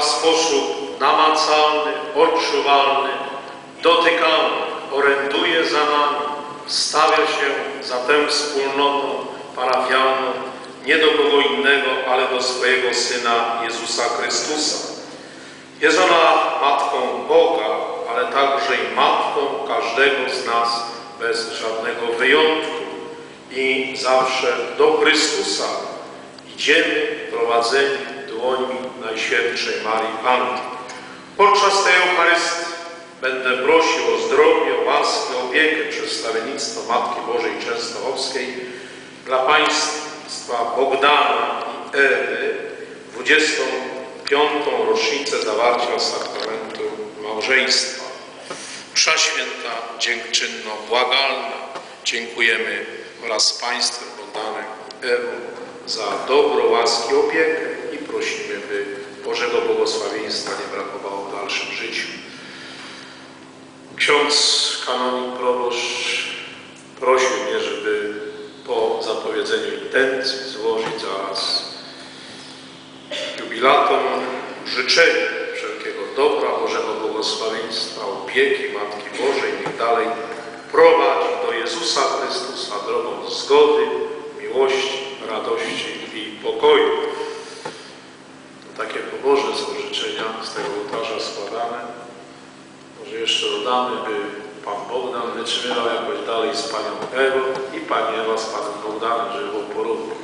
w sposób namacalny, odczuwalny, dotykalny oręduje za nami, stawia się za tę wspólnotą parafialną nie do kogo innego, ale do swojego Syna Jezusa Chrystusa. Jest ona Matką Boga, ale także i Matką każdego z nas bez żadnego wyjątku. I zawsze do Chrystusa idziemy prowadzeni dłońmi Najświętszej Marii Panny. Podczas tej Eucharystii będę prosił o zdrowie, łaskę, opiekę przedstawiennictwa Matki Bożej Częstochowskiej dla Państwa Bogdana i Ewy 25. rocznicę zawarcia sakramentu małżeństwa. Msza święta, dziękczynno, błagalna. Dziękujemy wraz z Państwem Bogdanem i Ewą za dobro, łaski, opiekę prosimy, by Bożego błogosławieństwa nie brakowało w dalszym życiu. Ksiądz kanonik proboszcz prosił mnie, żeby po zapowiedzeniu intencji złożyć zaraz jubilatom życzenie wszelkiego dobra, Bożego błogosławieństwa, opieki Matki Bożej, niech dalej prowadzi do Jezusa Chrystusa drogą zgody, miłości, Pobożne są życzenia z tego ołtarza składane. Może jeszcze dodamy, by Pan Bogdan wytrzymywał jakoś dalej z Panią Ewą i Pani Ewa z Panem Bogdanem, żeby było porówno.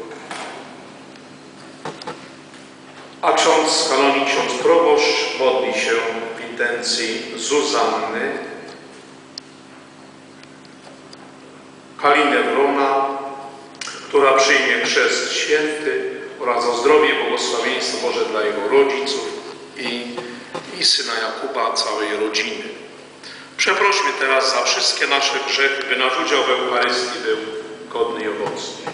A ksiądz kanonik, ksiądz proboszcz modli się w intencji Zuzanny, Haliny Wrona, która przyjmie chrzest święty oraz o zdrowie błogosławieństwo Boże dla jego rodziców i, i syna Jakuba, całej rodziny. Przeprośmy teraz za wszystkie nasze grzechy, by nasz udział w Eucharystii był godny i owocny.